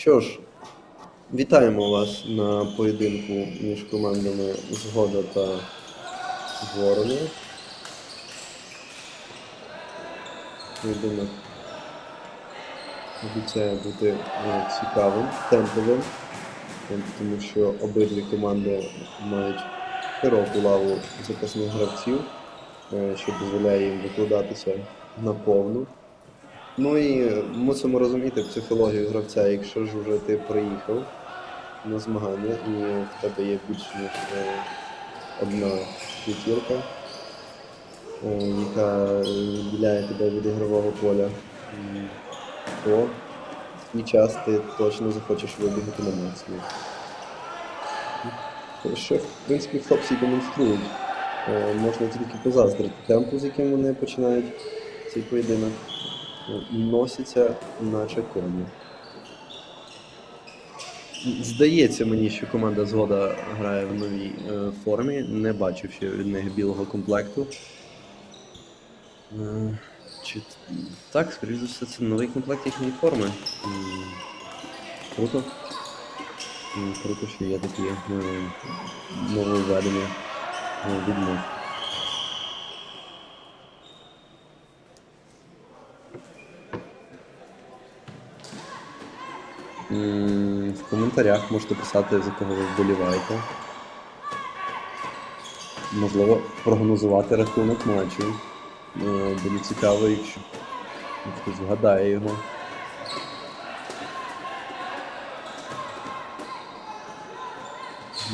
Що ж, вітаємо вас на поєдинку між командами Згода та Ворони. Поєдинок обіцяє бути е, цікавим, темповим, тому що обидві команди мають широку лаву запасних гравців, е, що дозволяє їм викладатися наповну. Ну і мусимо розуміти психологію гравця, якщо ж вже ти приїхав на змагання і в тебе є більш ніж е, одна п'ятірка, е, яка відділяє тебе від ігрового поля, то свій час ти точно захочеш вибігати на максимум. Що, в принципі, хлопці демонструють. Е, Можна тільки позаздрити темпу, з яким вони починають цей поєдинок носяться наче коні. Здається мені, що команда Згода грає в новій е, формі, не бачив ще від них білого комплекту. Е, чи... Так, скоріш за все, це новий комплект їхньої форми. М, Круто. М, Круто, що є такі е, нововведення е, від них. М, В коментарях можете писати, за кого ви вболіваєте. Можливо, прогнозувати рахунок матчу. Е, Буде цікаво, якщо хтось згадає його.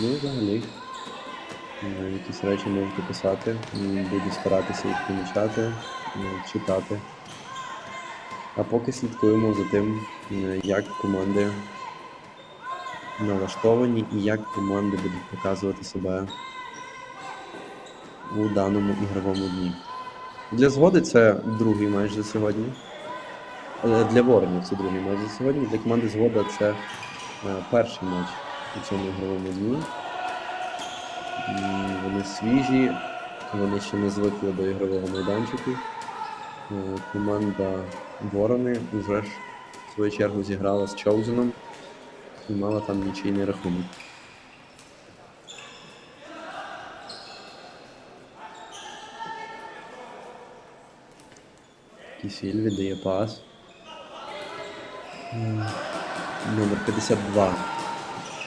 Ну, взагалі. е, Якісь речі можете писати. Буду старатися їх помічати, е, читати. А поки слідкуємо за тим, як команди налаштовані і як команди будуть показувати себе у даному ігровому дні. Для згоди це другий матч за сьогодні. Е, Для воронів це другий матч за сьогодні. Для команди згода це е, перший матч у цьому ігровому дні. Вони свіжі, вони ще не звикли до ігрового майданчику. Е, Команда Ворони вже ж в свою чергу зіграла з Чоузеном і мала там нічийний рахунок. Кісіль віддає пас. Номер 52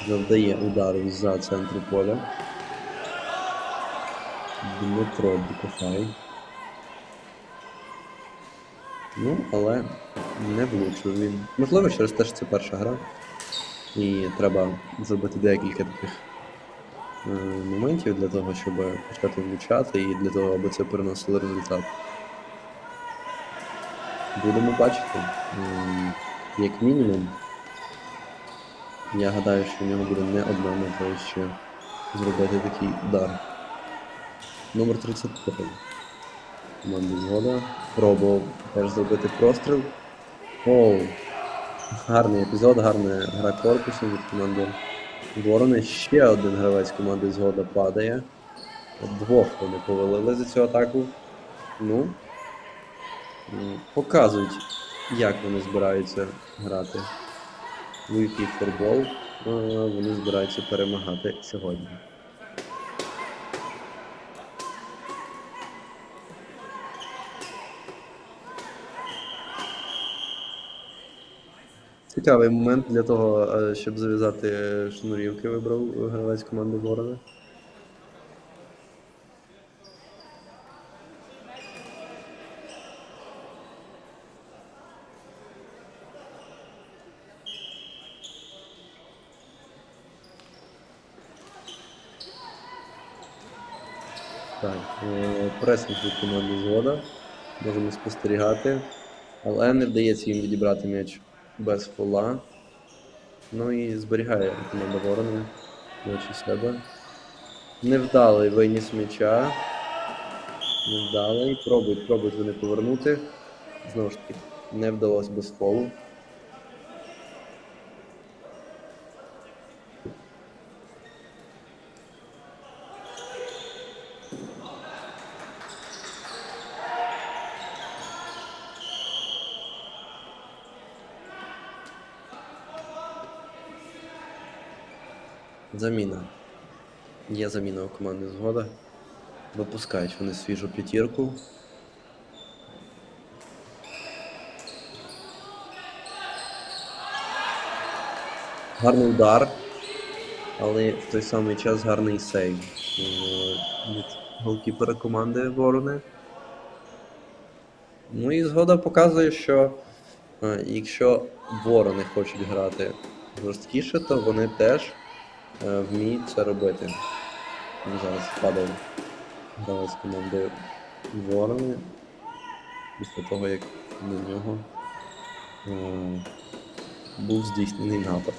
завдає удару за центру поля. Дмитро Букофай. Ну, але не влучив він. Можливо, через те, що це перша гра. І треба зробити декілька таких е, моментів для того, щоб почати влучати і для того, аби це приносило результат. Будемо бачити. Як мінімум, я гадаю, що в нього буде не одна можливість ще зробити такий удар. Номер 33. Команди згода. Пробував теж зробити простріл. Оу. Гарний епізод, гарна гра корпусом від команди Ворони. Ще один гравець команди Згода падає. Двох вони повалили за цю атаку. Ну. Показують, як вони збираються грати. У який футбол е, вони збираються перемагати сьогодні. Цікавий момент для того, е, щоб зав'язати шнурівки, вибрав гравець команди Ворона. Так, е, пресинг від команди Згода. Можемо спостерігати. Але не вдається їм відібрати м'яч без фола. Ну і зберігає команда Ворони м'яч себе. Невдалий виніс м'яча. Невдалий. Пробують, пробують вони повернути. Знову ж таки, не вдалося без фолу. Заміна. Є заміна у команди згода. Випускають вони свіжу п'ятірку. Гарний удар, але в той самий час гарний сейв е, від голкіпера команди Ворони. Ну і згода показує, що е, якщо ворони хочуть грати жорсткіше, то вони теж вміють це робити. Він зараз впадав гравець команди Ворони після того, як на нього е, був здійснений напад.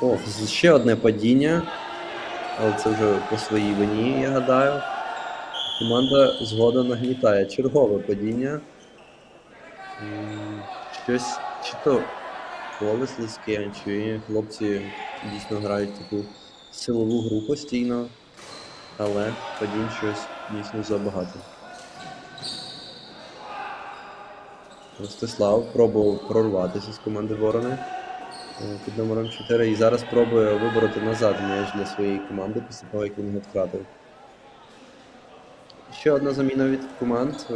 Ох, ще одне падіння, але це вже по своїй вині, я гадаю. Команда згода нагнітає чергове падіння. Щось чи то поле слизьке, чи хлопці дійсно грають таку силову гру постійно, але падінь щось дійсно забагато. Ростислав пробував прорватися з команди Ворони е, під номером 4 і зараз пробує вибороти назад м'яч для своєї команди після того, як він його втратив. Ще одна заміна від команд. Е,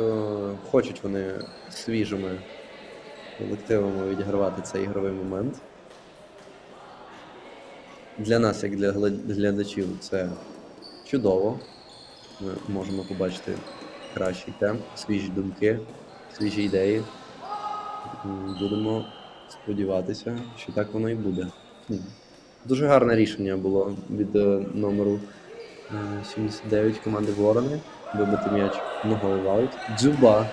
Хочуть вони свіжими колективами відігравати цей ігровий момент. Для нас, як для глядачів, це чудово. Ми можемо побачити кращий темп, свіжі думки, свіжі ідеї. Будемо сподіватися, що так воно і буде. Дуже гарне рішення було від е, номеру е, 79 команди Ворони. Вибити м'яч ногою в аут. Дзюба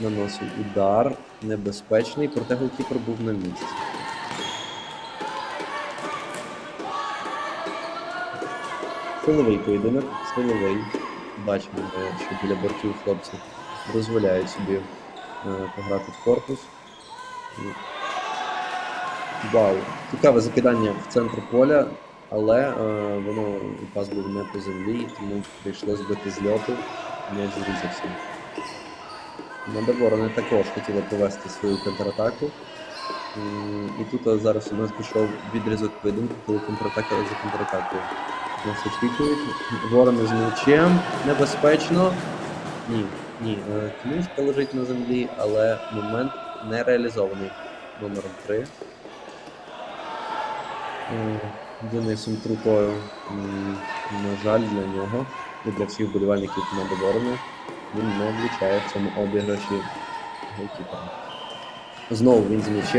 наносив удар небезпечний, проте голкіпер був на місці. Силовий поєдинок, силовий. Бачимо, що біля бортів хлопці дозволяють собі е, пограти в корпус. Вау! Цікаве закидання в центр поля, але е, воно пас був не по землі, тому прийшлось бити з льоту, м'яч зрізався. Команда також хотіла провести свою контратаку. І тут е, зараз у нас пішов відрізок поєдинку, коли контратака за контратакою. Нас очікують. Ворони з м'ячем. Небезпечно. Ні, ні. е, Книжка лежить на землі, але момент не реалізований номером 3. Денисом Трутою. На жаль, для нього і для всіх вболівальників команди Ворони він не влучає в цьому обіграші. Знову він з м'ячем.